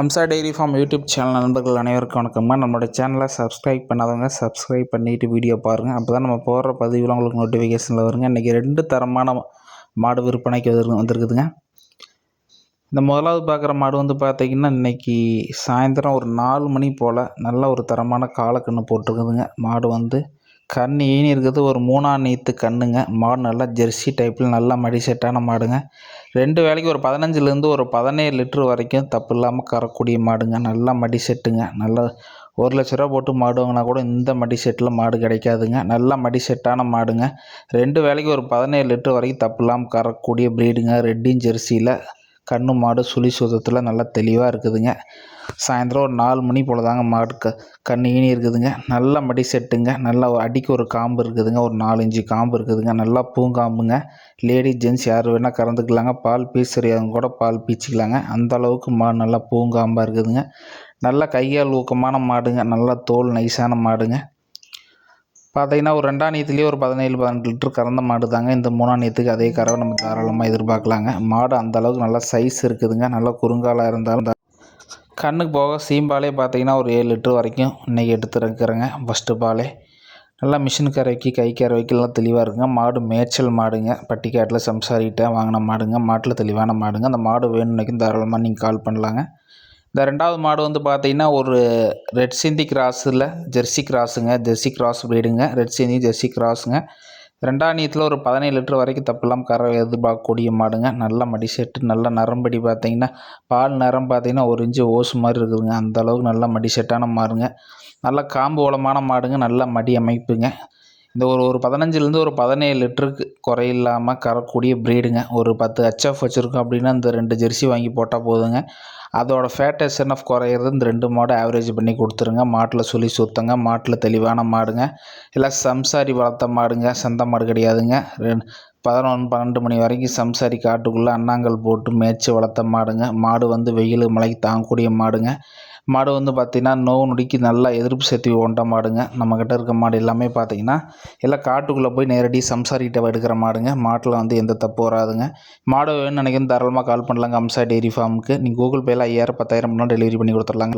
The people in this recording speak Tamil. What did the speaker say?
Amsa dairy farm YouTube channel நண்பர்கள் அனைவருக்கும் வணக்கம்மா. நம்மளோட சேனலை சப்ஸ்கிரைப் பண்ணாதவங்க சப்ஸ்கிரைப் பண்ணிவிட்டு வீடியோ பாருங்கள் அப்போ தான் நம்ம போடுற பதிவில் உங்களுக்கு நோட்டிஃபிகேஷனில் வருங்க. இன்றைக்கி ரெண்டு தரமான மாடு விற்பனைக்கு வந்து வந்திருக்குதுங்க. இந்த முதலாவது பார்க்குற மாடு வந்து பார்த்திங்கன்னா இன்றைக்கி சாயந்தரம் ஒரு நாலு மணி போல் நல்ல ஒரு தரமான காலக்கன்று போட்டிருக்குதுங்க. மாடு வந்து கண் ஈனி இருக்குது. ஒரு மூணாம் நீத்து கண்ணுங்க. மாடு நல்லா ஜெர்சி டைப்பில் நல்லா மடி செட்டான மாடுங்க. ரெண்டு வேலைக்கு ஒரு பதினஞ்சுலேருந்து ஒரு பதினேழு லிட்ரு வரைக்கும் தப்பு இல்லாமல் கறக்கூடிய மாடுங்க. நல்லா மடி செட்டுங்க. நல்லா ஒரு லட்ச ரூபா போட்டு மாடு வாங்கினா கூட இந்த மடி செட்டில் மாடு கிடைக்காதுங்க. நல்லா மடி செட்டான மாடுங்க. ரெண்டு வேலைக்கு ஒரு பதினேழு லிட்டர் வரைக்கும் தப்பு இல்லாமல் கறக்கூடிய ப்ரீடுங்க ரெட்டின் ஜெர்சியில் கன்று மாடு சுழி சுத்தத்தில் நல்லா தெளிவாக இருக்குதுங்க. சாயந்தரம் ஒரு நாலு மணி போல் தாங்க மாடு க கண்ணு ஈனி இருக்குதுங்க. நல்ல மடி செட்டுங்க. நல்லா அடிக்கு ஒரு காம்பு இருக்குதுங்க. ஒரு நாலஞ்சு காம்பு இருக்குதுங்க. நல்லா பூங்காம்புங்க. லேடி ஜென்ட்ஸ் யார் வேணால் கறந்துக்கலாங்க. பால் பீசுறவங்க கூட பால் பீச்சிக்கலாங்க. அந்த அளவுக்கு மாடு நல்லா பூங்காம்பாக இருக்குதுங்க. நல்லா கையால் ஊக்கமான மாடுங்க. நல்லா தோல் நைஸான மாடுங்க. பார்த்தீங்கன்னா ஒரு ரெண்டாம் நீத்துலேயே ஒரு பதினேழு பதினெட்டு லிட்டர் கறந்த மாடு தாங்க. இந்த மூணாம் நீத்துக்கு அதே கறவை நம்ம தாராளமாக எதிர்பார்க்கலாங்க. மாடு அந்த அளவுக்கு நல்லா சைஸ் இருக்குதுங்க. நல்லா குறுங்காலாக இருந்தாலும் கண்ணுக்கு போக சீம்பாலே பார்த்தீங்கன்னா ஒரு ஏழு லிட்டர் வரைக்கும் இன்றைக்கி எடுத்துருக்குறேங்க ஃபஸ்ட்டு பாலே. நல்லா மிஷின் கரைக்கு கை கரைக்கெல்லாம் தெளிவாக இருக்குங்க. மாடு மேய்ச்சல் மாடுங்க. பட்டிக்காட்டில் சம்சாரிகிட்ட வாங்கின மாடுங்க. மாட்டில் தெளிவான மாடுங்க. அந்த மாடு வேணும்னாக்கும் தாராளமாக நீங்கள் கால் பண்ணலாங்க. இந்த ரெண்டாவது மாடு வந்து பார்த்தீங்கன்னா ஒரு ரெட் சிந்தி கிராஸில் ஜெர்சி கிராஸுங்க ஜெர்சி கிராஸ் ப்ரீடுங்க ரெட் சிந்தி ஜெர்சி கிராஸுங்க ரெண்டாம் நீத்தில் ஒரு பதினேழு லிட்டர் வரைக்கும் தப்பெல்லாம் கரை எதிர்பார்க்கக்கூடிய மாடுங்க. நல்ல மடி செட்டு நல்ல நரம்படி பார்த்தீங்கன்னா பால் நரம் பார்த்தீங்கன்னா ஒரு இன்ச்சு ஓசு மாதிரி இருக்குதுங்க. அந்த அளவுக்கு நல்ல மடி செட்டான மாடுங்க. நல்ல காம்பு வளமான மாடுங்க. நல்ல மடி அமைப்புங்க. இந்த ஒரு ஒரு பதினஞ்சுலேருந்து ஒரு பதினேழு லிட்டருக்கு குறையில்லாமல் கறக்கூடிய ப்ரீடுங்க ஒரு பத்து ஹெச்எஃப் வச்சுருக்கோம் அப்படின்னா இந்த ரெண்டு ஜெர்சி வாங்கி போட்டால் போதுங்க. அதோட ஃபேட் எஸ்என்எஃப் குறையிறது இந்த ரெண்டு மாடு ஆவரேஜ் பண்ணி கொடுத்துருங்க. மாட்டில் சுழி சுத்தங்க. மாட்டில் தெளிவான மாடுங்க. இல்லை சம்சாரி வளர்த்த மாடுங்க. சந்த மாடு கிடையாதுங்க. பதினொன்று பன்னெண்டு மணி வரைக்கும் சம்சாரி காட்டுக்குள்ளே அண்ணாங்கல் போட்டு மேய்ச்சி வளர்த்த மாடுங்க. மாடு வந்து வெயில் மழைக்கு தாங்கக்கூடிய மாடுங்க. மாடு வந்து பார்த்திங்கன்னா நோவு நொடிக்கு நல்லா எதிர்ப்பு சக்தி கொண்ட மாடுங்க. நம்மக்கிட்ட இருக்க மாடு எல்லாமே பார்த்திங்கன்னா எல்லாம் காட்டுக்குள்ளே போய் நேரடி சம்சாரிக்கிட்ட எடுக்கிற மாடுங்க. மாட்டில் வந்து எந்த தப்பு வராதுங்க. மாடு வேணும்னு நினைக்கிறேன் தாராளமாக கால் பண்ணலாங்க. அம்சா டெய்ரி ஃபார்முக்கு நீங்கள் கூகுள் பேயில் ஐயாயிரம் பத்தாயிரம் டெலிவரி பண்ணி கொடுத்துர்லாங்க